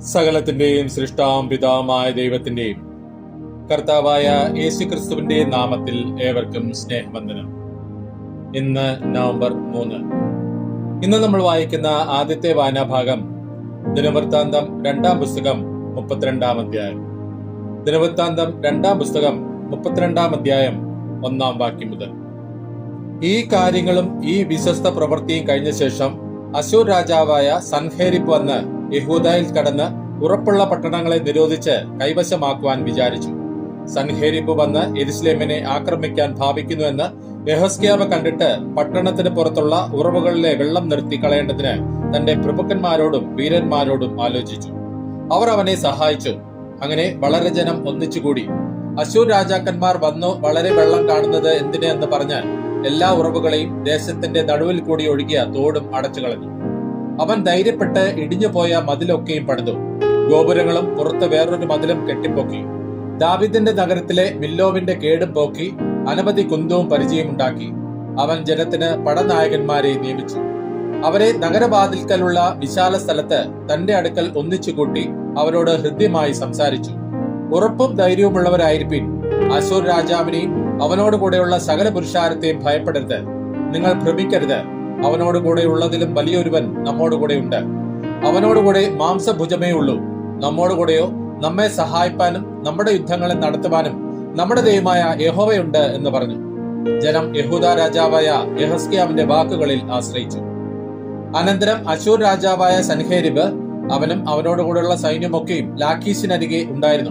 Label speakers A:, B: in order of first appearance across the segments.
A: സകലത്തിന്റെയും സൃഷ്ടാം പിതാവുമായ ദൈവത്തിന്റെയും കർത്താവായ യേശു ക്രിസ്തുവിന്റെ നാമത്തിൽ ഏവർക്കും സ്നേഹവന്ദനം. ഇന്ന് നവംബർ മൂന്ന്. ഇന്ന് നമ്മൾ വായിക്കുന്ന ആദ്യത്തെ വായനാഭാഗം ദിനവൃത്താന്തം രണ്ടാം പുസ്തകം മുപ്പത്തിരണ്ടാം അധ്യായം. ദിനവൃത്താന്തം രണ്ടാം പുസ്തകം മുപ്പത്തിരണ്ടാം അധ്യായം ഒന്നാം വാക്യം മുതൽ. ഈ കാര്യങ്ങളും ഈ വിശ്വസ്ത പ്രവൃത്തിയും കഴിഞ്ഞ ശേഷം അശൂർ രാജാവായ സൻഹേരിപ്പ് വന്ന് യഹൂദയിൽ കടന്ന് ഉറപ്പുള്ള പട്ടണങ്ങളെ നിരോധിച്ച് കൈവശമാക്കുവാൻ വിചാരിച്ചു. സൻഹേരിപ്പ് വന്ന് എരുസ്ലേമിനെ ആക്രമിക്കാൻ ഭാവിക്കുന്നുവെന്ന് യഹസ്ക്യാവ് കണ്ടിട്ട് പട്ടണത്തിന് പുറത്തുള്ള ഉറവുകളിലെ വെള്ളം നിർത്തി കളയേണ്ടതിന് തന്റെ പ്രഭുക്കന്മാരോടും വീരന്മാരോടും ആലോചിച്ചു. അവർ അവനെ സഹായിച്ചു. അങ്ങനെ വളരെ ജനം ഒന്നിച്ചുകൂടി. അശൂർ രാജാക്കന്മാർ വന്നു വളരെ വെള്ളം കാണുന്നത് എന്തിനെന്ന് പറഞ്ഞ് എല്ലാ ഉറവുകളെയും ദേശത്തിന്റെ നടുവിൽ കൂടി ഒഴുകിയ തോടും അടച്ചു കളഞ്ഞു. അവൻ ധൈര്യപ്പെട്ട് ഇടിഞ്ഞുപോയ മതിലൊക്കെയും പണിതു. ഗോപുരങ്ങളും പുറത്ത് വേറൊരു മതിലും കെട്ടിപ്പൊക്കി. ദാവിദിന്റെ നഗരത്തിലെ മില്ലോവിന്റെ കേടും പോക്കി അനവധി കുന്തവും പരിചയമുണ്ടാക്കി അവൻ ജനത്തിന് പടനായകന്മാരെ നിയമിച്ചു. അവരെ നഗരവാതിൽക്കലുള്ള വിശാല സ്ഥലത്ത് തന്റെ അടുക്കൽ ഒന്നിച്ചു കൂട്ടി അവരോട് ഹൃദ്യമായി സംസാരിച്ചു. ഉറപ്പും ധൈര്യവുമുള്ളവരായിരിക്കും അശൂർ രാജാവിനെയും അവനോട് കൂടെയുള്ള സകല പുരുഷാരത്തെയും ഭയപ്പെടരുത്. നിങ്ങൾ ഭ്രമിക്കരുത്. അവനോട് കൂടെ ഉള്ളതിലും വലിയൊരുവൻ നമ്മോട് കൂടെ ഉണ്ട് അവനോട് കൂടെ മാംസഭുജമേ ഉള്ളൂ. നമ്മോട് കൂടെയോ നമ്മെ സഹായിപ്പാനും നമ്മുടെ യുദ്ധങ്ങളെ നടത്തുവാനും നമ്മുടെ ദൈവമായ യഹോവയുണ്ട് എന്ന് പറഞ്ഞു. ജനം യഹൂദ രാജാവായ യഹസ്കിയാവിന്റെ വാക്കുകളിൽ ആശ്രയിച്ചു. അനന്തരം അശൂർ രാജാവായ സൻഹേരിബ് അവനും അവനോട് കൂടെയുള്ള സൈന്യമൊക്കെയും ലാഖീസിനരികെ ഉണ്ടായിരുന്നു.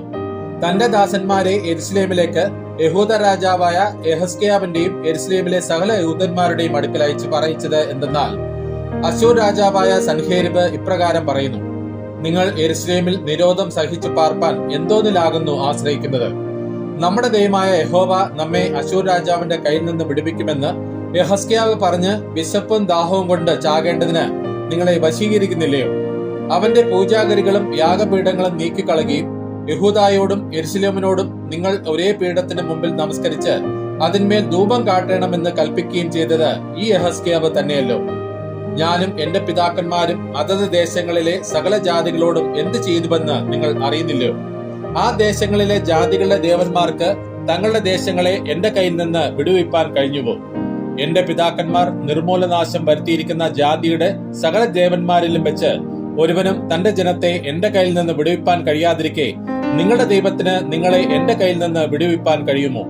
A: തന്റെ ദാസന്മാരെ എരുസലേമിലേക്ക് യഹൂദ രാജാവായ യഹസ്കയാവിന്റെയും എരുസലേമിലെ സകല യൂതന്മാരുടെയും അടുക്കൽ അയച്ചു പറയിച്ചത് എന്തെന്നാൽ അശൂർ രാജാവായ സൻഹേരിബ് ഇപ്രകാരം പറയുന്നു നിങ്ങൾ എരുസലേമിൽ നിരോധം സഹിച്ചു പാർപ്പാൻ എന്തോന്നിലാകുന്നു ആശ്രയിക്കുന്നത്? നമ്മുടെ ദൈവമായ യഹോവ നമ്മെ അശൂർ രാജാവിന്റെ കയ്യിൽ നിന്ന് വിടുവിക്കുമെന്ന് യഹസ്കയാവ് പറഞ്ഞ് വിശപ്പും ദാഹവും കൊണ്ട് ചാകേണ്ടതിന് നിങ്ങളെ വശീകരിക്കുന്നില്ലയോ? അവന്റെ പൂജാഗരികളും യാഗപീഠങ്ങളും നീക്കിക്കളയുകയും യഹൂദായോടും എരുസലേമിനോടും നിങ്ങൾ ഒരേ പീഠത്തിന് മുമ്പിൽ നമസ്കരിച്ച് അതിന്മേൽ ധൂപം കാട്ടണമെന്ന് കൽപ്പിക്കുകയും ചെയ്തത് ഈ യഹസ്കേവ് തന്നെയല്ലോ. ഞാനും എന്റെ പിതാക്കന്മാരും അതത് ദേശങ്ങളിലെ സകല ജാതികളോടും എന്ത് ചെയ്തുവെന്ന് നിങ്ങൾ അറിയുന്നില്ലോ ആ ദേശങ്ങളിലെ ജാതികളുടെ ദേവന്മാർക്ക് തങ്ങളുടെ ദേശങ്ങളെ എന്റെ കയ്യിൽ നിന്ന് വിടുവിപ്പാൻ കഴിഞ്ഞുവോ? എന്റെ പിതാക്കന്മാർ നിർമൂലനാശം വരുത്തിയിരിക്കുന്ന ജാതിയുടെ സകല ദേവന്മാരിലും വെച്ച് ഒരുവനും തന്റെ ജനത്തെ എന്റെ കയ്യിൽ നിന്ന് വിടുവിപ്പാൻ കഴിയാതിരിക്കെ നിങ്ങളുടെ ദൈവത്തിന് നിങ്ങളെ എന്റെ കയ്യിൽ നിന്ന് വിടുവിപ്പാൻ കഴിയുമോ?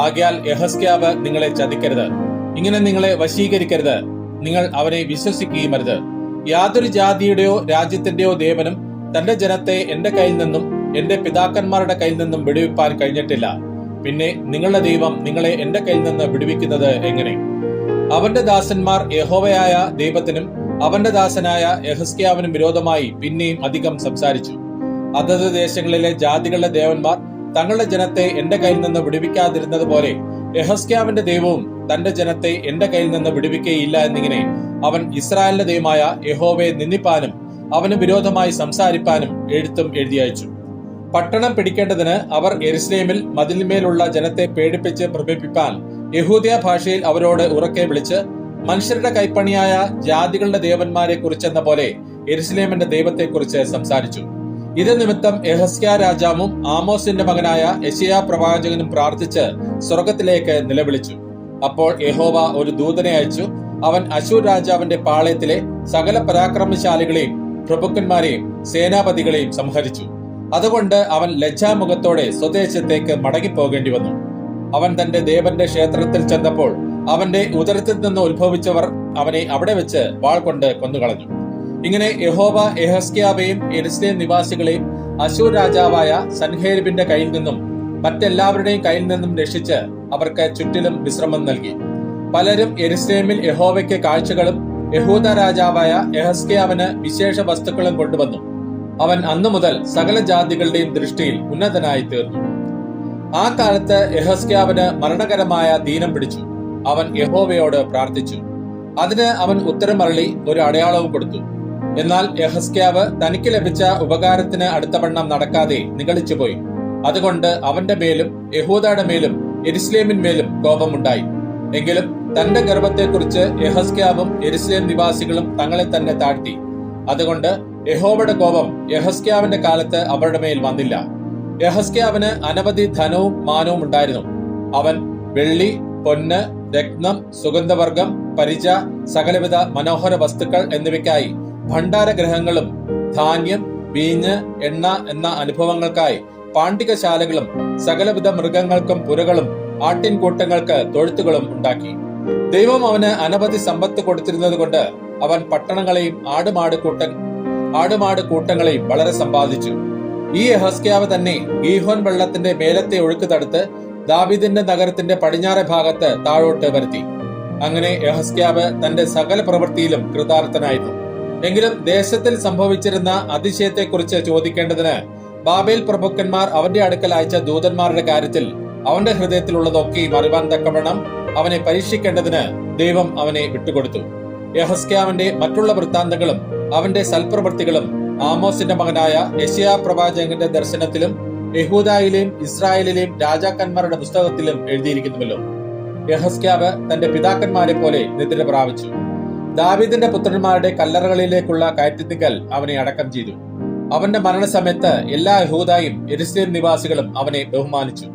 A: ആകയാൽ യഹസ്ക്യാവ് നിങ്ങളെ ചതിക്കരുത്. ഇങ്ങനെ നിങ്ങളെ വശീകരിക്കരുത്. നിങ്ങൾ അവനെ വിശ്വസിക്കുകയും അരുത്. യാതൊരു ജാതിയുടെയോ രാജ്യത്തിന്റെയോ ദേവനും തന്റെ ജനത്തെ എന്റെ കയ്യിൽ നിന്നും എന്റെ പിതാക്കന്മാരുടെ കയ്യിൽ നിന്നും വിടുവിപ്പാൻ കഴിഞ്ഞിട്ടില്ല. പിന്നെ നിങ്ങളുടെ ദൈവം നിങ്ങളെ എന്റെ കയ്യിൽ നിന്ന് വിടുവിക്കുന്നത് എങ്ങനെ? അവന്റെ ദാസന്മാർ യഹോവയായ ദൈവത്തിനും അവന്റെ ദാസനായ യഹസ്ക്യാവിനും വിരോധമായി പിന്നെയും അധികം സംസാരിച്ചു. അതത് ദേശങ്ങളിലെ ജാതികളുടെ ദേവന്മാർ തങ്ങളുടെ ജനത്തെ എന്റെ കയ്യിൽ നിന്ന് വിടുവിക്കാതിരുന്നത് പോലെ യഹസ്ക്യാവിന്റെ ദൈവവും തന്റെ ജനത്തെ എന്റെ കയ്യിൽ നിന്ന് വിടുവിക്കുകയില്ല എന്നിങ്ങനെ അവൻ ഇസ്രായേലിന്റെ ദൈവമായ യഹോവയെ നിന്ദിപ്പാനും അവന് വിരോധമായി സംസാരിപ്പാനും എഴുത്തും എഴുതി അയച്ചു. പട്ടണം പിടിക്കേണ്ടതിന് അവർ എരുസലേമിൽ മതിലിന്മേലുള്ള ജനത്തെ പേടിപ്പിച്ച് പ്രഭിപ്പിപ്പാൻ യഹൂദിയ ഭാഷയിൽ അവരോട് ഉറക്കെ വിളിച്ച് മനുഷ്യരുടെ കൈപ്പണിയായ ജാതികളുടെ ദേവന്മാരെ കുറിച്ചെന്ന പോലെ എരുസലേമിന്റെ ദൈവത്തെക്കുറിച്ച് സംസാരിച്ചു. ഇത് നിമിത്തം എഹസ്യ രാജാവും ആമോസിന്റെ മകനായ യശയാ പ്രവാചകനും പ്രാർത്ഥിച്ച് സ്വർഗത്തിലേക്ക് നിലവിളിച്ചു. അപ്പോൾ യഹോവ ഒരു ദൂതനെ അയച്ചു. അവൻ അശൂർ രാജാവിന്റെ പാളയത്തിലെ സകല പരാക്രമശാലികളെയും പ്രഭുക്കന്മാരെയും സേനാപതികളെയും സംഹരിച്ചു. അതുകൊണ്ട് അവൻ ലജ്ജാമുഖത്തോടെ സ്വദേശത്തേക്ക് മടങ്ങിപ്പോകേണ്ടി വന്നു അവൻ തന്റെ ദേവന്റെ ക്ഷേത്രത്തിൽ ചെന്നപ്പോൾ അവന്റെ ഉദരത്തിൽ നിന്ന് ഉത്ഭവിച്ചവർ അവനെ അവിടെ വെച്ച് വാൾ കൊണ്ട് കൊന്നുകളഞ്ഞു. ഇങ്ങനെ യഹോബ എഹസ്ക്യാവെയും എരിസ്ലേം നിവാസികളെയും അശൂർ രാജാവായ സൻഹേരിബിന്റെ കയ്യിൽ നിന്നും മറ്റെല്ലാവരുടെയും കയ്യിൽ നിന്നും രക്ഷിച്ച് അവർക്ക് ചുറ്റിലും വിശ്രമം നൽകി. പലരും എരിസ്ലേമിൽ യഹോവയ്ക്ക് കാഴ്ചകളും യഹൂദ രാജാവായ എഹസ്കിയാവിന് വിശേഷ വസ്തുക്കളും കൊണ്ടുവന്നു. അവൻ അന്നു മുതൽ സകല ജാതികളുടെയും ദൃഷ്ടിയിൽ ഉന്നതനായി തീർന്നു. ആ കാലത്ത് യഹസ്ക്യാവിന് മരണകരമായ ദീനം പിടിച്ചു. അവൻ യഹോവയോട് പ്രാർത്ഥിച്ചു. അതിന് അവൻ ഉത്തരം അരളി ഒരു അടയാളവും കൊടുത്തു. എന്നാൽ യഹസ്ക്യാവ് തനിക്ക് ലഭിച്ച ഉപകാരത്തിന് അടുത്തവണ്ണം നടക്കാതെ നിഗളിച്ചുപോയി. അതുകൊണ്ട് അവന്റെ മേലും യഹൂദയുടെ മേലും എരിസ്ലേമിന്മേലും കോപമുണ്ടായി. എങ്കിലും തന്റെ ഗർഭത്തെക്കുറിച്ച് യഹസ്ക്യാവും എരിസ്ലേം നിവാസികളും തങ്ങളെ തന്നെ താഴ്ത്തി. അതുകൊണ്ട് യഹോവയുടെ കോപം യഹസ്ക്യാവിന്റെ കാലത്ത് അവരുടെ മേൽ വന്നില്ല. യഹസ്ക്യാവിന് അനവധി ധനവും മാനവും ഉണ്ടായിരുന്നു. അവൻ വെള്ളി പൊന്ന് രത്നം സുഗന്ധവർഗം പരിച സകലവിധ മനോഹര വസ്തുക്കൾ എന്നിവയ്ക്കായി ഭണ്ഡാരഗ്രഹങ്ങളും ധാന്യം വീഞ്ഞ് എണ്ണ എന്ന അനുഭവങ്ങൾക്കായി പാണ്ഡികശാലകളും സകലവിധ മൃഗങ്ങൾക്കും പുരകളും ആട്ടിൻകൂട്ടങ്ങൾക്ക് തൊഴുത്തുകളും ഉണ്ടാക്കി. ദൈവം അവന് അനവധി സമ്പത്ത് കൊടുത്തിരുന്നത് കൊണ്ട് അവൻ പട്ടണങ്ങളെയും ആടുമാട് കൂട്ട ആടുമാട് കൂട്ടങ്ങളെയും വളരെ സമ്പാദിച്ചു. ഈ ഹസ്ക്യാവ് തന്നെ ഈഹോൻ വെള്ളത്തിന്റെ മേലത്തെ ഒഴുക്ക് തടുത്ത് ദാവിദിന്റെ നഗരത്തിന്റെ പടിഞ്ഞാറെ ഭാഗത്ത് താഴോട്ട് വരുത്തി. അങ്ങനെ യഹസ്ക്യാവ് തന്റെ സകല പ്രവൃത്തിയിലും കൃതാർത്ഥനായിരുന്നു. എങ്കിലും ദേശത്തിൽ സംഭവിച്ചിരുന്ന അതിശയത്തെക്കുറിച്ച് ചോദിക്കേണ്ടതിന് ബാബേൽ പ്രഭുക്കന്മാർ അവന്റെ അടുക്കൽ അയച്ച ദൂതന്മാരുടെ കാര്യത്തിൽ അവന്റെ ഹൃദയത്തിലുള്ളതൊക്കെയും അറിവാൻ തക്കവണ്ണം അവനെ പരീക്ഷിക്കേണ്ടതിന് ദൈവം അവനെ വിട്ടുകൊടുത്തു. യഹസ്ക്യാവിന്റെ മറ്റുള്ള വൃത്താന്തങ്ങളും അവന്റെ സൽപ്രവൃത്തികളും ആമോസിന്റെ മകനായ യശയാ പ്രവാചകന്റെ ദർശനത്തിലും യഹൂദായിലെയും ഇസ്രായേലിലെയും രാജാക്കന്മാരുടെ പുസ്തകത്തിലും എഴുതിയിരിക്കുന്നുവല്ലോ. യഹസ്ക്യാവ് തന്റെ പിതാക്കന്മാരെ പോലെ നിദ്ര പ്രാപിച്ചു ദാവീദിന്റെ പുത്രന്മാരുടെ കല്ലറകളിലേക്കുള്ള കയറ്റത്തിങ്കൽ അവനെ അടക്കം ചെയ്തു. അവന്റെ മരണസമയത്ത് എല്ലാ യഹൂദായും എരുസലേം നിവാസികളും അവനെ ബഹുമാനിച്ചു.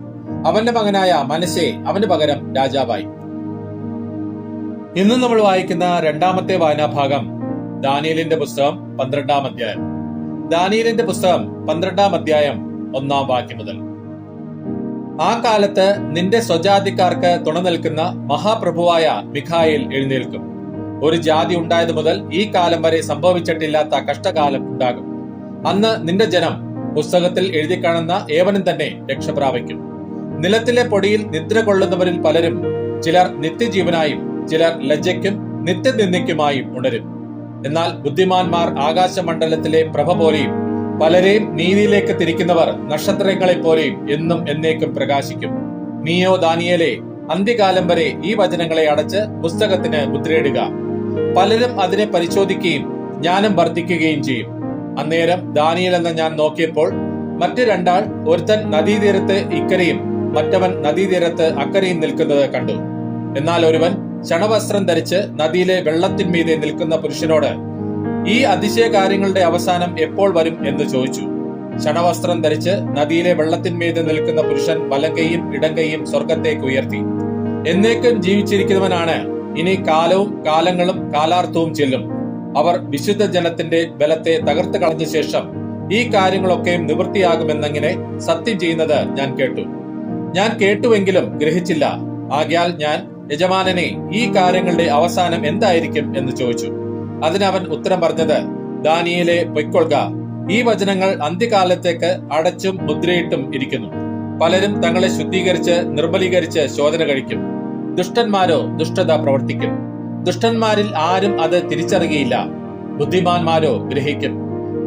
A: അവന്റെ മകനായ മനസ്സെ അവന് പകരം രാജാവായി. ഇന്ന് നമ്മൾ വായിക്കുന്ന രണ്ടാമത്തെ വായനാഭാഗം ദാനിയലിന്റെ പുസ്തകം പന്ത്രണ്ടാം അധ്യായം. ദാനിയലിന്റെ പുസ്തകം പന്ത്രണ്ടാം അധ്യായം ഒന്നാം വാക്യം മുതൽ. ആ കാലത്ത് നിന്റെ സ്വജാതിക്കാർക്ക് തുണ നിൽക്കുന്ന മഹാപ്രഭുവായ മിഖായിൽ എഴുന്നേൽക്കും. ഒരു ജാതി ഉണ്ടായത് മുതൽ ഈ കാലം വരെ സംഭവിച്ചിട്ടില്ലാത്ത കഷ്ടകാലം ഉണ്ടാകും. അന്ന് നിന്റെ ജനം പുസ്തകത്തിൽ എഴുതി കാണുന്ന ഏവനും തന്നെ രക്ഷപ്രാപിക്കും. നിലത്തിലെ പൊടിയിൽ നിദ്ര കൊള്ളുന്നവരിൽ പലരും ചിലർ നിത്യജീവനായും ചിലർ ലജ്ജയ്ക്കും നിത്യനിന്ദയ്ക്കുമായും ഉണരും. എന്നാൽ ബുദ്ധിമാന്മാർ ആകാശമണ്ഡലത്തിലെ പ്രഭ പോലെയും പലരെയും നീതിയിലേക്ക് തിരിക്കുന്നവർ നക്ഷത്രങ്ങളെ പോലെയും എന്നും എന്നേക്കും പ്രകാശിക്കും. നീയോ ദാനിയലെ അന്ത്യകാലം വരെ ഈ വചനങ്ങളെ അടച്ച് പുസ്തകത്തിന് മുദ്രയിടുക. പലരും അതിനെ പരിശോധിക്കുകയും ജ്ഞാനം വർദ്ധിക്കുകയും ചെയ്യും. അന്നേരം ദാനിയൽ എന്ന ഞാൻ നോക്കിയപ്പോൾ മറ്റു രണ്ടാൾ ഒരുത്തൻ നദീതീരത്ത് ഇക്കരയും മറ്റവൻ നദീതീരത്ത് അക്കരയും നിൽക്കുന്നത് കണ്ടു. എന്നാൽ ഒരുവൻ ക്ഷണവസ്ത്രം ധരിച്ച് നദിയിലെ വെള്ളത്തിന്മീതെ നിൽക്കുന്ന പുരുഷനോട് ഈ അതിശയ കാര്യങ്ങളുടെ അവസാനം എപ്പോൾ വരും? എന്ന് ചോദിച്ചു. ക്ഷണവസ്ത്രം ധരിച്ച് നദിയിലെ വെള്ളത്തിന്മീതെ നിൽക്കുന്ന പുരുഷൻ വലങ്കയും ഇടങ്കയും സ്വർഗത്തേക്ക് ഉയർത്തി. എന്നേക്കും ജീവിച്ചിരിക്കുന്നവനാണ് ഇനി കാലവും കാലങ്ങളും കാലാർത്ഥവും ചെല്ലും. അവർ വിശുദ്ധ ജനത്തിന്റെ ബലത്തെ തകർത്ത് കളഞ്ഞ ശേഷം ഈ കാര്യങ്ങളൊക്കെയും നിവൃത്തിയാകുമെന്നങ്ങനെ സത്യം ചെയ്യുന്നത് ഞാൻ കേട്ടു. ഞാൻ കേട്ടുവെങ്കിലും ഗ്രഹിച്ചില്ല. ആകയാൽ ഞാൻ യജമാനനെ ഈ കാര്യങ്ങളുടെ അവസാനം എന്തായിരിക്കും എന്ന് ചോദിച്ചു. അതിനവൻ ഉത്തരം പറഞ്ഞത് ദാനിയിലെ പൊയ്ക്കൊള്ളുക ഈ വചനങ്ങൾ അന്ത്യകാലത്തേക്ക് അടച്ചും മുദ്രയിട്ടും ഇരിക്കുന്നു. പലരും തങ്ങളെ ശുദ്ധീകരിച്ച് നിർമ്മലീകരിച്ച് ശോധന കഴിക്കും. ദുഷ്ടന്മാരോ ദുഷ്ടത പ്രവർത്തിക്കും ദുഷ്ടന്മാരിൽ ആരും അത് തിരിച്ചറിയുകയില്ല. ബുദ്ധിമാന്മാരോ ഗ്രഹിക്കും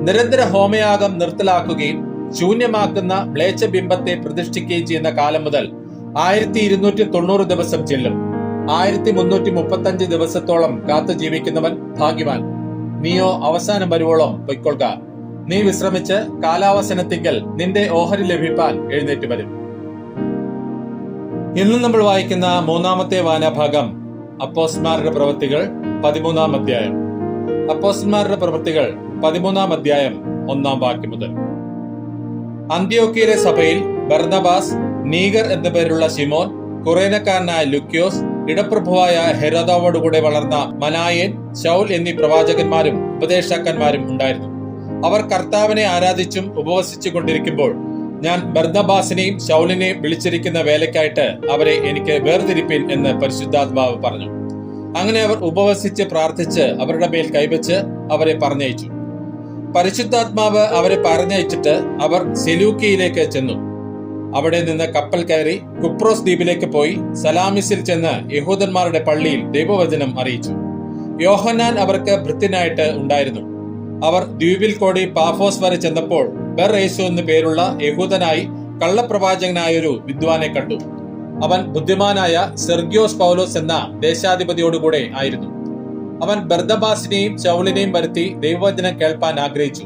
A: നിരന്തര ഹോമയാഗം നിർത്തലാക്കുകയും ശൂന്യമാക്കുന്ന മ്ലേച്ഛബിംബത്തെ പ്രതിഷ്ഠിക്കുകയും ചെയ്യുന്ന കാലം മുതൽ ആയിരത്തി ഇരുന്നൂറ്റി തൊണ്ണൂറ് ദിവസം ചെല്ലും. ആയിരത്തി മുന്നൂറ്റി മുപ്പത്തഞ്ച് ദിവസത്തോളം കാത്തു ജീവിക്കുന്നവൻ ഭാഗ്യവാൻ. നീയോ അവസാനം വരുവോളം പൊയ്ക്കൊള്ളുക. നീ വിശ്രമിച്ച് കാലാവസനത്തിങ്കൽ നിന്റെ ഓഹരി ലഭിപ്പാൻ എഴുന്നേറ്റ് വരും. ഇന്ന് നമ്മൾ വായിക്കുന്ന മൂന്നാമത്തെ വായനാഭാഗം അപ്പോസ്മാരുടെ പ്രവൃത്തികൾ പതിമൂന്നാം അധ്യായം. അപ്പോസ്മാരുടെ പ്രവൃത്തികൾ പതിമൂന്നാം അധ്യായം ഒന്നാം വാക്യം മുതൽ. അന്ത്യോക്കിയിലെ സഭയിൽ ബർണബാസ് നീഗർ എന്ന പേരുള്ള ശിമോൻ കുറേനക്കാരനായ ലുക്യോസ് ഇടപ്രഭുവായ ഹെരോദാവോടുകൂടെ വളർന്ന മനായൻ ശൗൽ എന്നീ പ്രവാചകന്മാരും ഉപദേഷ്ടാക്കന്മാരും ഉണ്ടായിരുന്നു. അവർ കർത്താവിനെ ആരാധിച്ചും ഉപവസിച്ചു കൊണ്ടിരിക്കുമ്പോൾ ഞാൻ ബർദബാസിനെയും ശൗലിനെയും വിളിച്ചിരിക്കുന്ന വേലയ്ക്കായിട്ട് അവരെ എനിക്ക് വേർതിരിപ്പിൻ എന്ന് പരിശുദ്ധാത്മാവ് പറഞ്ഞു. അങ്ങനെ അവർ ഉപവസിച്ച് പ്രാർത്ഥിച്ച് അവരുടെ മേൽ കൈവച്ച് അവരെ പറഞ്ഞയച്ചു. പരിശുദ്ധാത്മാവ് അവരെ പറഞ്ഞയച്ചിട്ട് അവർ സെലൂക്കിയിലേക്ക് ചെന്നു. അവിടെ നിന്ന് കപ്പൽ കയറി കുപ്രോസ് ദ്വീപിലേക്ക് പോയി സലാമിസിൽ ചെന്ന് യഹൂദന്മാരുടെ പള്ളിയിൽ ദൈവവചനം അറിയിച്ചു. യോഹന്നാൻ അവർക്ക് ഭൃത്യനായിട്ട് ഉണ്ടായിരുന്നു. അവർ ദ്വീപിൽ കൂടി പാഫോസ് വരെ ചെന്നപ്പോൾ ബെർ യേശു എന്ന് പേരുള്ള യഹൂദനായി കള്ളപ്രവാചകനായൊരു വിദ്വാനെ കണ്ടു. അവൻ ബുദ്ധിമാനായ സെർഗിയോസ് പൗലോസ് എന്ന ദേശാധിപതിയോടുകൂടെ ആയിരുന്നു. അവൻ ബർദബാസിനെയും ചൗലിനെയും വരുത്തി ദൈവവചനം കേൾപ്പാൻ ആഗ്രഹിച്ചു.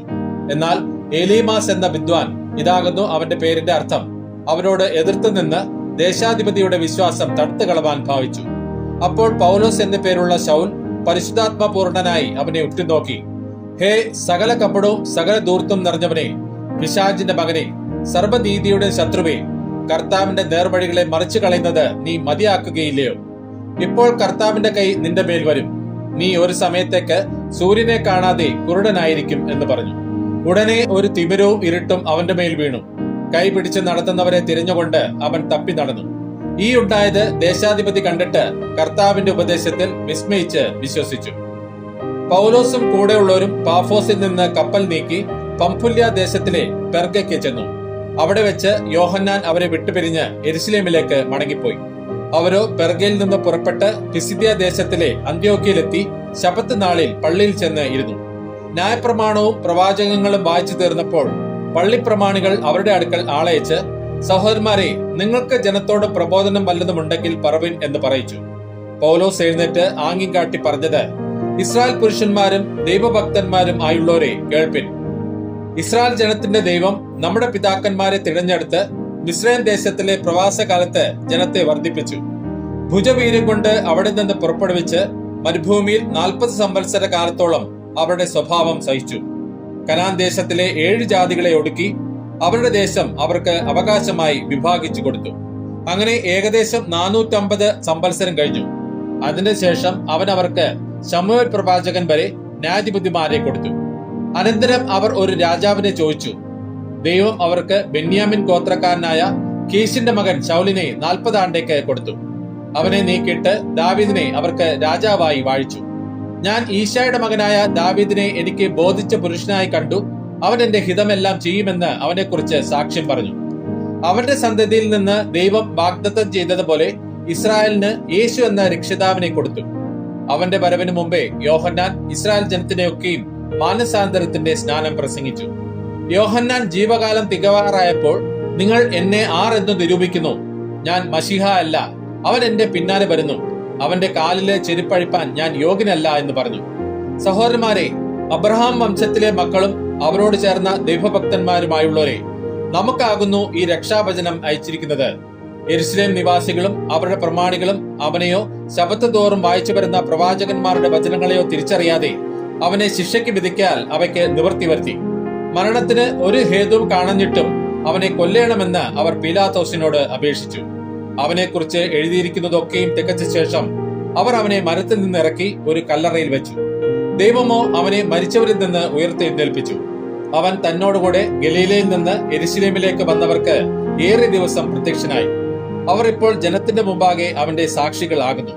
A: എന്നാൽ എലീമാസ് എന്ന വിദ്വാൻ ഇതാകുന്നു അവന്റെ പേരിന്റെ അർത്ഥം. അവനോട് എതിർത്ത് നിന്ന് ദേശാധിപതിയുടെ വിശ്വാസം തടുത്തു കളവാൻ ഭാവിച്ചു. അപ്പോൾ പൗലോസ് എന്ന പേരുള്ള ശൗൽ പരിശുദ്ധാത്മപൂർണനായി അവനെ ഉറ്റുനോക്കി. ഹേ സകല കപടവും സകല ദൂർത്തും നിറഞ്ഞവനെ പിശാചിന്റെ മകനെ സർവനീതിയുടെ ശത്രുവേ കർത്താവിന്റെ നേർവഴികളെ മറിച്ചു കളയുന്നത് നീ മതിയാക്കുകയില്ലയോ? ഇപ്പോൾ കർത്താവിന്റെ കൈ നിന്റെ മേൽ വരും. നീ ഒരു സമയത്തേക്ക് സൂര്യനെ കാണാതെ കുരുടനായിരിക്കും എന്ന് പറഞ്ഞു. ഉടനെ ഒരു തിമിരവും ഇരുട്ടും അവന്റെ മേൽ വീണു. കൈ പിടിച്ച് നടത്തുന്നവരെ തിരിഞ്ഞുകൊണ്ട് അവൻ തപ്പി നടന്നു. ഈ ഉണ്ടായത് ദേശാധിപതി കണ്ടിട്ട് കർത്താവിന്റെ ഉപദേശത്തിൽ വിസ്മയിച്ച് വിശ്വസിച്ചു. പൗലോസും കൂടെയുള്ളവരും പാഫോസിൽ നിന്ന് കപ്പൽ നീക്കി പംഫുല്യ ദേശത്തിലെ പെർഗയ്ക്ക് ചെന്നു. അവിടെ വെച്ച് യോഹന്നാൻ അവരെ വിട്ടുപിരിഞ്ഞ് എരുസലേമിലേക്ക് മടങ്ങിപ്പോയി. അവരോ പെർഗയിൽ നിന്ന് പുറപ്പെട്ട് പിസിദ്യ ദേശത്തിലെ അന്ത്യോക്കിയിലെത്തി ശപത്ത് നാളിൽ പള്ളിയിൽ ചെന്ന് ഇരുന്നു. ന്യായപ്രമാണവും പ്രവാചകങ്ങളും വായിച്ചു തീർന്നപ്പോൾ പള്ളിപ്രമാണികൾ അവരുടെ അടുക്കൽ ആളയച്ച് സഹോദരന്മാരെ നിങ്ങൾക്ക് ജനത്തോട് പ്രബോധനം വല്ലതുമുണ്ടെങ്കിൽ പറവിൻ എന്ന് പറയിച്ചു. പൗലോസ് എഴുന്നേറ്റ് ആംഗ്യം കാട്ടി പറഞ്ഞത് ഇസ്രായേൽ പുരുഷന്മാരും ദൈവഭക്തന്മാരും ആയുള്ളവരെ കേൾപ്പിൻ. ഇസ്രായേൽ ജനത്തിന്റെ ദൈവം നമ്മുടെ പിതാക്കന്മാരെ തിരഞ്ഞെടുത്ത് മിസ്രൈൻ ദേശത്തിലെ പ്രവാസകാലത്ത് ജനത്തെ വർദ്ധിപ്പിച്ചു. ഭുജവീര്യം കൊണ്ട് അവിടെ നിന്ന് പുറപ്പെടുവിച്ച് മരുഭൂമിയിൽ നാൽപ്പത് സംവത്സര കാലത്തോളം അവരുടെ സ്വഭാവം സഹിച്ചു. കനാൻ ദേശത്തിലെ ഏഴ് ജാതികളെ ഒടുക്കി അവരുടെ ദേശം അവർക്ക് അവകാശമായി വിഭാഗിച്ചു കൊടുത്തു. അങ്ങനെ ഏകദേശം നാനൂറ്റമ്പത് സംവത്സരം കഴിഞ്ഞു. അതിനുശേഷം അവൻ അവർക്ക് ശമുവൽ പ്രവാചകൻ വരെ ന്യായാധിപതിമാരെ കൊടുത്തു. അനന്തരം അവർ ഒരു രാജാവിനെ ചോദിച്ചു ദൈവം അവർക്ക് ബെന്യാമിൻ ഗോത്രക്കാരനായ കീശിന്റെ മകൻ ശൗലിനെ നാൽപ്പത് ആണ്ടേക്ക് കൊടുത്തു. അവനെ നീക്കിയിട്ട് ദാവീദിനെ അവർക്ക് രാജാവായി വാഴിച്ചു. ഞാൻ ഈശായുടെ മകനായ ദാവീദിനെ എനിക്ക് ബോധിച്ച പുരുഷനായി കണ്ടു. അവൻ എന്റെ ഹിതമെല്ലാം ചെയ്യുമെന്ന് അവനെക്കുറിച്ച് സാക്ഷ്യം പറഞ്ഞു. അവന്റെ സന്തതിയിൽ നിന്ന് ദൈവം വാഗ്ദത്തം ചെയ്തതുപോലെ ഇസ്രായേലിന് യേശു എന്ന രക്ഷിതാവിനെ കൊടുത്തു. അവന്റെ വരവിന് മുമ്പേ യോഹന്നാൻ ഇസ്രായേൽ ജനത്തിനെയൊക്കെയും മാനസാന്തരത്തിന്റെ സ്നാനം പ്രസംഗിച്ചു. യോഹന്നാൻ ജീവകാലം തികവാറായപ്പോൾ നിങ്ങൾ എന്നെ ആർ എന്ന് നിരൂപിക്കുന്നു. ഞാൻ മഷിഹ അല്ല. അവൻ എന്റെ പിന്നാലെ വരുന്നു. അവന്റെ കാലിലെ ചെരുപ്പഴിപ്പാൻ ഞാൻ യോഗ്യനല്ല എന്ന് പറഞ്ഞു. സഹോദരന്മാരെ അബ്രഹാം വംശത്തിലെ മക്കളും അവരോട് ചേർന്ന ദൈവഭക്തന്മാരുമായുള്ളവരെ നമുക്കാകുന്നു ഈ രക്ഷാഭചനം അയച്ചിരിക്കുന്നത്. എരുസലേം നിവാസികളും അവരുടെ പ്രമാണികളും അവനെയോ ശബത്ത് വായിച്ചു വരുന്ന പ്രവാചകന്മാരുടെ വചനങ്ങളെയോ തിരിച്ചറിയാതെ അവനെ ശിക്ഷയ്ക്ക് വിധിക്കാൽ അവയ്ക്ക് നിവർത്തി വരുത്തി. മരണത്തിന് ഒരു ഹേതുവും കാണഞ്ഞിട്ടും അവനെ കൊല്ലേണമെന്ന് അവർ പീലാത്തോസിനോട് അപേക്ഷിച്ചു. അവനെക്കുറിച്ച് എഴുതിയിരിക്കുന്നതൊക്കെയും തികച്ച ശേഷം അവർ അവനെ മരത്തിൽ നിന്ന് ഇറക്കി ഒരു കല്ലറയിൽ വെച്ചു. ദൈവമോ അവനെ മരിച്ചവരിൽ നിന്ന് ഉയർത്തെഴുന്നേൽപ്പിച്ചു അവൻ തന്നോടുകൂടെ ഗലീലയിൽ നിന്ന് എരിശിലേമിലേക്ക് വന്നവർക്ക് ഏറെ ദിവസം പ്രത്യക്ഷനായി. അവർ ഇപ്പോൾ ജനത്തിന്റെ മുമ്പാകെ അവന്റെ സാക്ഷികളാകുന്നു.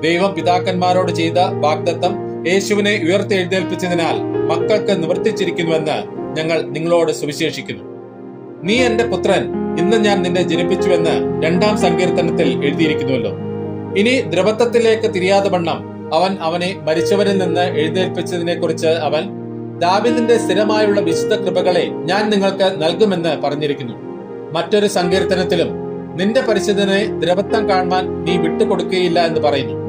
A: ദൈവം പിതാക്കന്മാരോട് ചെയ്ത വാഗ്ദത്തം യേശുവിനെ ഉയർത്തെഴുന്നേൽപ്പിച്ചതിനാൽ മക്കൾക്ക് നിവർത്തിച്ചിരിക്കുന്നുവെന്ന് ഞങ്ങൾ നിങ്ങളോട് സുവിശേഷിക്കുന്നു. നീ എന്റെ പുത്രൻ ഇന്ന് ഞാൻ നിന്നെ ജനിപ്പിച്ചുവെന്ന് രണ്ടാം സങ്കീർത്തനത്തിൽ എഴുതിയിരിക്കുന്നുവല്ലോ. ഇനി ദ്രവത്വത്തിലേക്ക് തിരിയാതെ വണ്ണം അവൻ അവനെ മരിച്ചവരിൽ നിന്ന് എഴുന്നേൽപ്പിച്ചതിനെ കുറിച്ച് അവൻ ദാവിദിന്റെ സ്ഥിരമായുള്ള വിശുദ്ധ കൃപകളെ ഞാൻ നിങ്ങൾക്ക് നൽകുമെന്ന് പറഞ്ഞിരിക്കുന്നു. മറ്റൊരു സങ്കീർത്തനത്തിലും നിന്റെ പരിശുദ്ധനെ ദ്രവത്വം കാണുവാൻ നീ വിട്ടുകൊടുക്കുകയില്ല എന്ന് പറയുന്നു.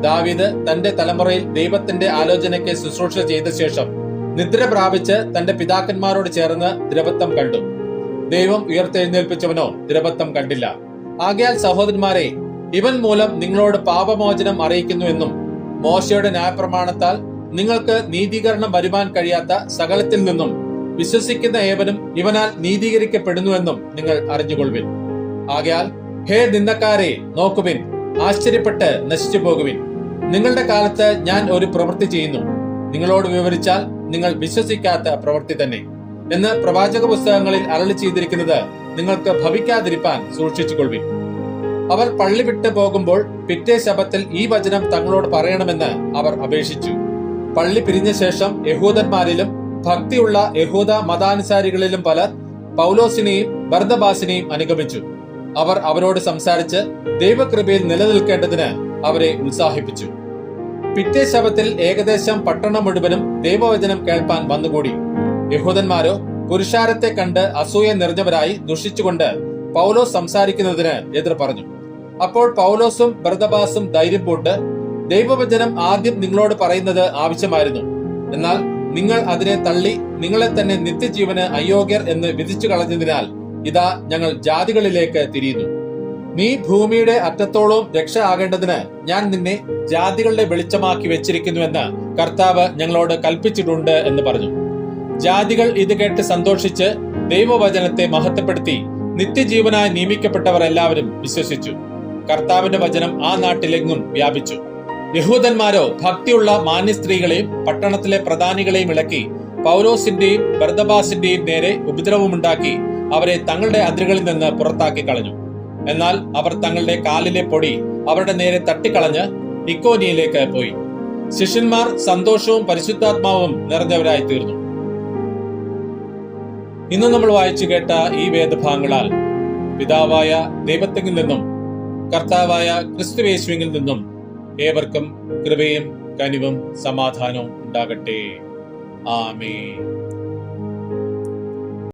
A: ദാവീദ് തന്റെ തലമുറയിൽ ദൈവത്തിന്റെ ആലോചനയ്ക്ക് ശുശ്രൂഷ ചെയ്ത ശേഷം നിദ്ര പ്രാപിച്ച് തന്റെ പിതാക്കന്മാരോട് ചേർന്ന് ദ്രവത്വം കണ്ടു. ദൈവം ഉയർത്തെഴുന്നേൽപ്പിച്ചവനോ ദ്രവത്വം കണ്ടില്ല. ആകയാൽ സഹോദരന്മാരെ ഇവൻ മൂലം നിങ്ങളോട് പാപമോചനം അറിയിക്കുന്നു എന്നും മോശയുടെ ന്യായപ്രമാണത്താൽ നിങ്ങൾക്ക് നീതീകരണം വരുവാൻ കഴിയാത്ത സകലത്തിൽ നിന്നും വിശ്വസിക്കുന്ന ഏവനും ഇവനാൽ നീതീകരിക്കപ്പെടുന്നുവെന്നും നിങ്ങൾ അറിഞ്ഞുകൊള്ളുവിൻ. ആകയാൽ ഹേ നിന്ദക്കാരെ നോക്കുവിൻ. ആശ്ചര്യപ്പെട്ട് നശിച്ചു പോകുവിൻ നിങ്ങളുടെ കാലത്ത് ഞാൻ ഒരു പ്രവൃത്തി ചെയ്യുന്നു. നിങ്ങളോട് വിവരിച്ചാൽ നിങ്ങൾ വിശ്വസിക്കാത്ത പ്രവൃത്തി തന്നെ. എന്ന് പ്രവാചക പുസ്തകങ്ങളിൽ അരളി ചെയ്തിരിക്കുന്നത് നിങ്ങൾക്ക് ഭവിക്കാതിരിപ്പാൻ സൂക്ഷിച്ചുകൊള്ളി അവർ പള്ളി വിട്ടു പോകുമ്പോൾ പിറ്റേ ശബത്തിൽ ഈ വചനം തങ്ങളോട് പറയണമെന്ന് അവർ അപേക്ഷിച്ചു. പള്ളി പിരിഞ്ഞ ശേഷം യഹൂദന്മാരിലും ഭക്തിയുള്ള യഹൂദ മതാനുസാരികളിലും പലർ പൗലോസിനെയും ബർദബാസിനെയും അനുഗമിച്ചു. അവർ അവരോട് സംസാരിച്ച് ദൈവകൃപയിൽ നിലനിൽക്കേണ്ടതിന് അവരെ ഉത്സാഹിപ്പിച്ചു. പിറ്റേ ശവത്തിൽ ഏകദേശം പട്ടണം മുഴുവനും ദൈവവചനം കേൾപ്പാൻ വന്നുകൂടി. യഹൂദന്മാരോ പുരുഷാരത്തെ കണ്ട് അസൂയ നിറഞ്ഞവരായി ദുഷിച്ചുകൊണ്ട് പൗലോസ് സംസാരിക്കുന്നതിന് എതിർ പറഞ്ഞു. അപ്പോൾ പൗലോസും ഭരതബാസും ധൈര്യം പൂട്ട് ദൈവവചനം ആദ്യം നിങ്ങളോട് പറയുന്നത് ആവശ്യമായിരുന്നു. എന്നാൽ നിങ്ങൾ അതിനെ തള്ളി നിങ്ങളെ തന്നെ നിത്യജീവന് അയോഗ്യർ എന്ന് വിധിച്ചു കളഞ്ഞതിനാൽ ഇതാ ഞങ്ങൾ ജാതികളിലേക്ക് തിരിയുന്നു. നീ ഭൂമിയുടെ അറ്റത്തോളവും രക്ഷ ആകേണ്ടതിന് ഞാൻ നിന്നെ ജാതികളുടെ വെളിച്ചമാക്കി വെച്ചിരിക്കുന്നുവെന്ന് കർത്താവ് ഞങ്ങളോട് കൽപ്പിച്ചിട്ടുണ്ട് എന്ന് പറഞ്ഞു. ജാതികൾ ഇത് കേട്ട് സന്തോഷിച്ച് ദൈവവചനത്തെ മഹത്വപ്പെടുത്തി നിത്യജീവനായി നിയമിക്കപ്പെട്ടവർ എല്ലാവരും വിശ്വസിച്ചു. കർത്താവിന്റെ വചനം ആ നാട്ടിലെങ്ങും വ്യാപിച്ചു. യഹൂദന്മാരോ ഭക്തിയുള്ള മാന്യസ്ത്രീകളെയും പട്ടണത്തിലെ പ്രധാനികളെയും ഇളക്കി പൗരോസിന്റെയും ബർദബാസിന്റെയും നേരെ ഉപദ്രവമുണ്ടാക്കി അവരെ തങ്ങളുടെ അതിരുകളിൽ നിന്ന് പുറത്താക്കി കളഞ്ഞു എന്നാൽ അവർ തങ്ങളുടെ കാലിലെ പൊടി അവരുടെ നേരെ തട്ടിക്കളഞ്ഞ് ഇക്കോനിയിലേക്ക് പോയി. ശിഷ്യന്മാർ സന്തോഷവും പരിശുദ്ധാത്മാവും നിറഞ്ഞവരായി തീർന്നു. ഇന്ന് നമ്മൾ വായിച്ചു കേട്ട ഈ വേദഭാഗങ്ങളാൽ പിതാവായ ദൈവത്തിൽ നിന്നും കർത്താവായ ക്രിസ്തുവേശുവിൽ നിന്നും ഏവർക്കും കൃപയും കനിവും സമാധാനവും ഉണ്ടാകട്ടെ. ആമേ